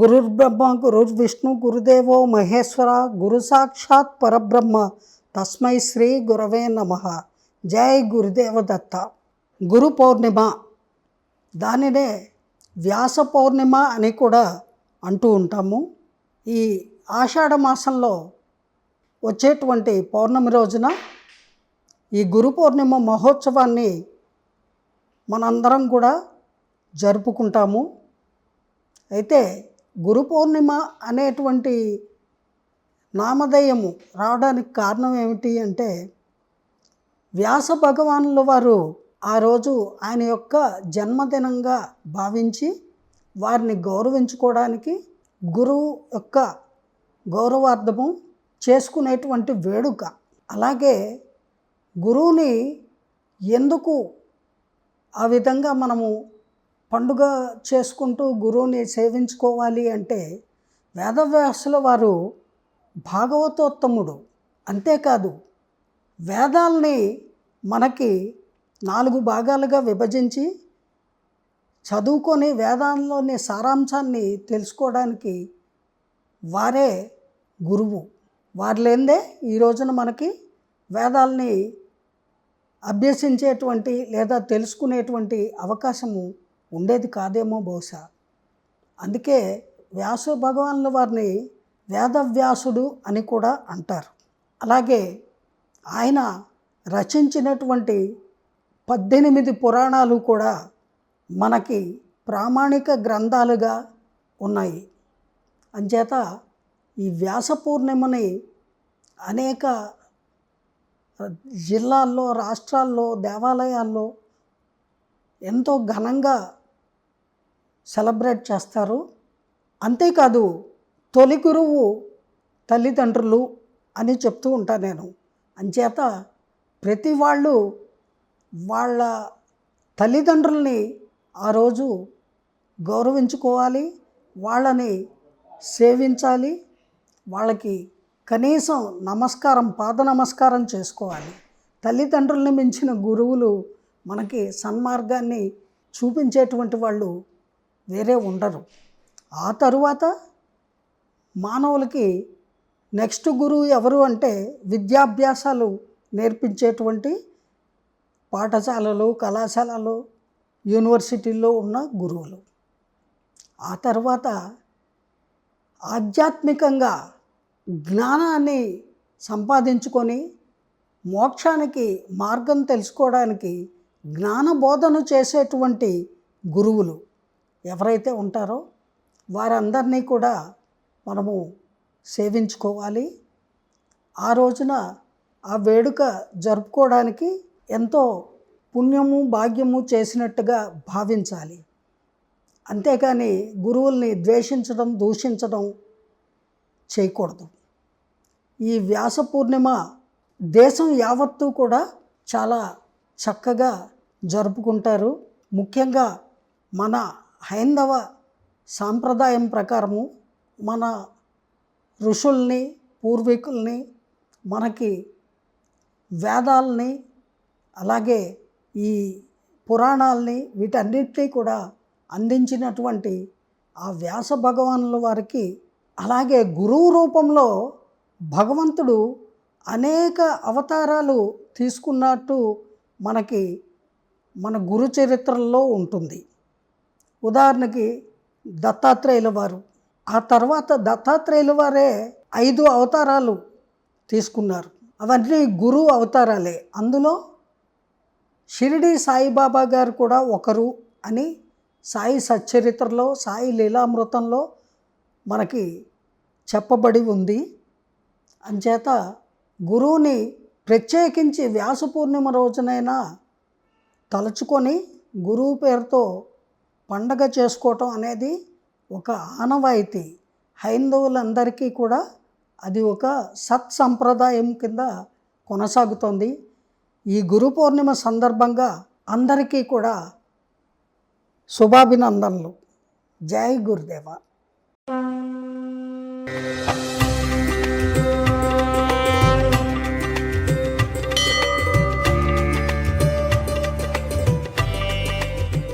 గురుర్బ్రహ్మ గురుర్విష్ణు గురుదేవో మహేశ్వర గురు సాక్షాత్ పరబ్రహ్మ తస్మై శ్రీ గురవే నమ. జై గురుదేవ దత్త గురు పౌర్ణిమ. దానినే వ్యాస పౌర్ణిమ అని కూడా అంటూ ఉంటాము. ఈ ఆషాఢ మాసంలో వచ్చేటువంటి పౌర్ణమి రోజున ఈ గురు పౌర్ణిమ మహోత్సవాన్ని మనందరం కూడా జరుపుకుంటాము. అయితే గురు పౌర్ణిమ అనేటువంటి నామధేయము రావడానికి కారణం ఏమిటి అంటే వ్యాస భగవానుల వారు ఆ రోజు ఆయన యొక్క జన్మదినంగా భావించి వారిని గౌరవించుకోవడానికి గురువు యొక్క గౌరవార్థము చేసుకునేటువంటి వేడుక. అలాగే గురువుని ఎందుకు ఆ విధంగా మనము పండుగ చేసుకుంటూ గురువుని సేవించుకోవాలి అంటే వేదవ్యాసుల వారు భాగవతోత్తముడు. అంతేకాదు వేదాల్ని మనకి నాలుగు భాగాలుగా విభజించి చదువుకొని వేదాల్లోని సారాంశాన్ని తెలుసుకోవడానికి వారే గురువు. వారు లేనిదే ఈ రోజున మనకి వేదాల్ని అభ్యసించేటువంటి లేదా తెలుసుకునేటువంటి అవకాశము ఉండేది కాదేమో బహుశా. అందుకే వ్యాసు భగవానుల వారిని వేదవ్యాసుడు అని కూడా అంటారు. అలాగే ఆయన రచించినటువంటి పద్దెనిమిది పురాణాలు కూడా మనకి ప్రామాణిక గ్రంథాలుగా ఉన్నాయి. అంచేత ఈ వ్యాస పూర్ణిమని అనేక జిల్లాల్లో రాష్ట్రాల్లో దేవాలయాల్లో ఎంతో ఘనంగా సెలబ్రేట్ చేస్తారు. అంతేకాదు తొలి గురువు తల్లిదండ్రులు అని చెప్తూ ఉంటాను నేను. అంచేత ప్రతి వాళ్ళు వాళ్ళ తల్లిదండ్రుల్ని ఆ రోజు గౌరవించుకోవాలి వాళ్ళని సేవించాలి వాళ్ళకి కనీసం నమస్కారం పాద నమస్కారం చేసుకోవాలి. తల్లిదండ్రుల్ని మించిన గురువులు మనకి సన్మార్గాన్ని చూపించేటువంటి వాళ్ళు వేరే ఉండరు. ఆ తరువాత మానవులకి నెక్స్ట్ గురువు ఎవరు అంటే విద్యాభ్యాసాలు నేర్పించేటువంటి పాఠశాలలు కళాశాలలు యూనివర్సిటీల్లో ఉన్న గురువులు. ఆ తర్వాత ఆధ్యాత్మికంగా జ్ఞానాన్ని సంపాదించుకొని మోక్షానికి మార్గం తెలుసుకోవడానికి జ్ఞానబోధన చేసేటువంటి గురువులు. ఎవరైతే ఉంటారో వారందరినీ కూడా మనము సేవించుకోవాలి. ఆ రోజున ఆ వేడుక జరుపుకోవడానికి ఎంతో పుణ్యము భాగ్యము చేసినట్టుగా భావించాలి. అంతేకాని గురువుల్ని ద్వేషించడం దూషించడం చేయకూడదు. ఈ వ్యాస పూర్ణిమ దేశం యావత్తూ కూడా చాలా చక్కగా జరుపుకుంటారు. ముఖ్యంగా మన హైందవ సాంప్రదాయం ప్రకారము మన ఋషుల్ని పూర్వీకుల్ని మనకి వేదాలని అలాగే ఈ పురాణాలని వీటన్నిటినీ కూడా అందించినటువంటి ఆ వ్యాస భగవానుల వారికి అలాగే గురువు రూపంలో భగవంతుడు అనేక అవతారాలు తీసుకున్నట్టు మనకి మన గురు చరిత్రల్లో ఉంటుంది. ఉదాహరణకి దత్తాత్రేయుల వారు. ఆ తర్వాత దత్తాత్రేయుల వారే ఐదు అవతారాలు తీసుకున్నారు. అవన్నీ గురు అవతారాలే. అందులో షిరిడి సాయిబాబా గారు కూడా ఒకరు అని సాయి సచ్చరిత్రలో సాయి లీలామృతంలో మనకి చెప్పబడి ఉంది. అంచేత గురువుని ప్రత్యేకించి వ్యాస పూర్ణిమ రోజునైనా తలుచుకొని గురువు పేరుతో పండగ చేసుకోవటం అనేది ఒక ఆనవాయితీ. హైందవులందరికీ కూడా అది ఒక సత్సంప్రదాయం కింద కొనసాగుతోంది. ఈ గురు పౌర్ణిమ సందర్భంగా అందరికీ కూడా శుభాభినందనలు. జై గురుదేవ.